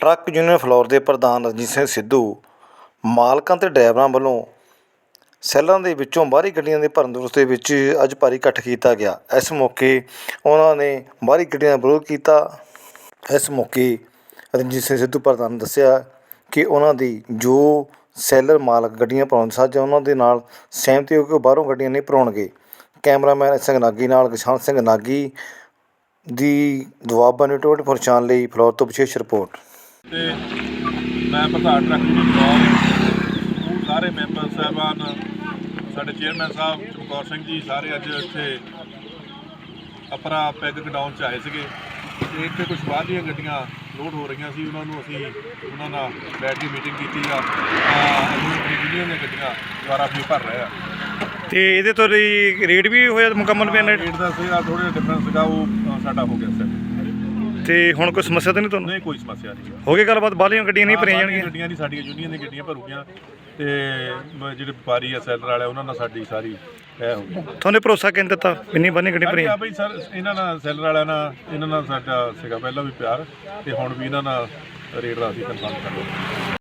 Truck union floor ਦੇ ਪ੍ਰਧਾਨ ਰਣਜੀਤ ਸਿੰਘ ਸਿੱਧੂ, ਮਾਲਕਾਂ ਤੇ ਡਰਾਈਵਰਾਂ ਵੱਲੋਂ ਸੈੱਲਾਂ ਦੇ ਵਿੱਚੋਂ ਬਾਹਰੀ ਗੱਡੀਆਂ ਦੇ ਭਰਨ ਦੇ ਦੇ ਵਿੱਚ ਅੱਜ ਭਾਰੀ ਇਕੱਠ ਕੀਤਾ ਗਿਆ। ਇਸ ਮੌਕੇ ਉਹਨਾਂ ਨੇ ਬਾਹਰੀ ਗੱਡੀਆਂ ਦਾ ਵਿਰੋਧ ਕੀਤਾ। ਇਸ ਮੌਕੇ ਰਣਜੀਤ ਸਿੰਘ ਸਿੱਧੂ ਪ੍ਰਧਾਨ ਨੇ ਦੱਸਿਆ ਕਿ ਉਹਨਾਂ ਦੀ ਜੋ ਸੈਲਰ ਮਾਲਕ ਗੱਡੀਆਂ ਭਰਾਉਣ ਸੱਜ ਉਹਨਾਂ ਦੇ ਨਾਲ ਸਹਿਮਤੀ ਹੋ ਕੇ ਬਾਹਰੋਂ ਗੱਡੀਆਂ ਨਹੀਂ ਭਰਾਉਣਗੇ ਕੈਮਰਾਮੈਨ ਸਿੰਘ ਨਾਗੀ ਨਾਲ ਗਸ਼ਾਨ ਸਿੰਘ ਨਾਗੀ ਦੀ ਦੁਆਬਾ ਨੇ 24 ਚਾਨ ਲਈ ਫਲੋਰ ਤੋਂ ਵਿਸ਼ੇਸ਼ ਰਿਪੋਰਟ। ਤੇ ਮੈਂ ਪ੍ਰਧਾਨ ਟਰੱਕ ਯੂਨੀਅਨ ਉਹ ਸਾਰੇ ਮੈਂਬਰ ਸਾਹਿਬਾਨ ਸਾਡੇ ਚੇਅਰਮੈਨ ਸਾਹਿਬ ਚਮਕੌਰ ਸਿੰਘ ਜੀ ਸਾਰੇ ਅੱਜ ਇੱਥੇ ਅਪਰਾ ਪੈਗ ਗਡਾਊਨ ਚ ਆਏ ਸੀਗੇ। ਤੇ ਇੱਥੇ ਕੁਝ ਬਾਹਰਲੀਆਂ ਗੱਡੀਆਂ ਲੋਡ ਹੋ ਰਹੀਆਂ ਸੀ ਉਹਨਾਂ ਨੂੰ ਅਸੀਂ ਉਹਨਾਂ ਨਾਲ ਬੈਠ ਕੇ ਮੀਟਿੰਗ ਕੀਤੀ ਆ। ਯੂਨੀਅਨ ਦੀਆਂ ਗੱਡੀਆਂ ਦੁਆਰਾ ਵੀ ਭਰ ਰਹੇ ਆ। ਤੇ ਇਹਦੇ ਤੋਂ ਰੇਟ ਵੀ ਹੋਇਆ ਮੁਕੰਮਲ ਪਿਆ ਰੇਟ ਦਾ ਸੀਗਾ ਥੋੜਾ ਡਿਫਰੈਂਸ ਸੀਗਾ ਉਹ ਸਾਡਾ ਹੋ ਗਿਆ ਸੈੱਟ ਤੇ ਹੁਣ ਕੋਈ ਸਮੱਸਿਆ ਤਾਂ ਨਹੀਂ ਤੁਹਾਨੂੰ? ਨਹੀਂ ਕੋਈ ਸਮੱਸਿਆ ਨਹੀਂ ਹੋ। ਗਈ ਗੱਲਬਾਤ ਬਾਹਲੀਆਂ ਗੱਡੀਆਂ ਨਹੀਂ ਭਰੀਆਂ ਜਾਣਗੀਆਂ? ਗੱਡੀਆਂ ਨਹੀਂ ਸਾਡੀਆਂ ਯੂਨੀਅਨ ਦੀਆਂ ਗੱਡੀਆਂ ਭਰੂਗੀਆਂ। ਤੇ ਮ- ਜਿਹੜੇ ਵਪਾਰੀ ਆ ਸੈਲਰ ਵਾਲੇ ਉਹਨਾਂ ਨਾਲ ਸਾਡੀ ਸਾਰੀ ਇਹ ਹੋ ਗਈ। ਤੁਹਾਨੂੰ ਭਰੋਸਾ ਕਿੰਨ ਦਿੱਤਾ? ਇੰਨੀ ਬਾਹਲੀਆਂ ਗੱਡੀਆਂ ਆ ਭਰੀਆਂ? ਬਈ ਸਰ ਇਹਨਾਂ ਨਾਲ ਸੈਲਰ ਵਾਲਿਆਂ ਨਾਲ ਇਹਨਾਂ ਨਾਲ ਸਾਡਾ ਸੀਗਾ ਪਹਿਲਾਂ ਵੀ ਪਿਆਰ ਤੇ ਹੁਣ ਵੀ ਇਹਨਾਂ ਨਾਲ ਰੇਟ ਦਾ ਅਸੀਂ ਕਨਫਰਮ ਕਰ